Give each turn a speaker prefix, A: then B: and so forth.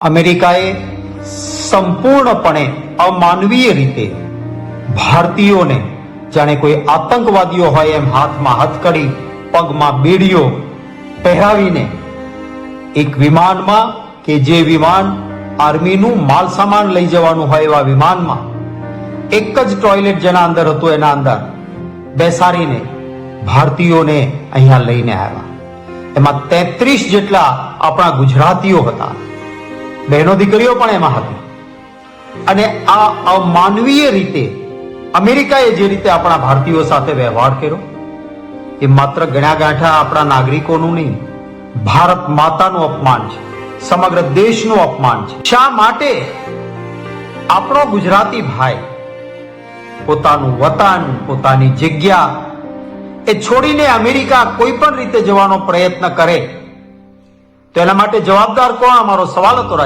A: અમેરિકાએ સંપૂર્ણપણે અમાનવીય રીતે ભારતીયોને, જાણે કોઈ આતંકવાદીઓ હોય એમ હાથમાં હથકડી, પગમાં બેડીઓ પહેરાવીને એક વિમાનમાં કે જે વિમાન આર્મીનું માલ સામાન લઈ જવાનું હોય એવા વિમાનમાં એક જ ટોયલેટ જેના અંદર હતું એના અંદર બેસાડીને ભારતીયોને અહીંયા લઈને આવ્યા. એમાં તેત્રીસ જેટલા આપણા ગુજરાતીઓ હતા. બહેનો દીકરીઓ પણ એમાં હતી. અને આ અમાનવીય રીતે અમેરિકાએ જે રીતે આપણા ભારતીયો સાથે વ્યવહાર કર્યો, એ માત્ર ગણ્યા ગાંઠા આપણા નાગરિકોનું નહીં, ભારત માતાનું અપમાન છે, સમગ્ર દેશનું અપમાન છે. શા માટે આપણો ગુજરાતી ભાઈ પોતાનું વતન, પોતાની જગ્યા એ છોડીને અમેરિકા કોઈ પણ રીતે જવાનો પ્રયત્ન કરે, તો એના માટે જવાબદાર કોણ? અમારો સવાલ હતો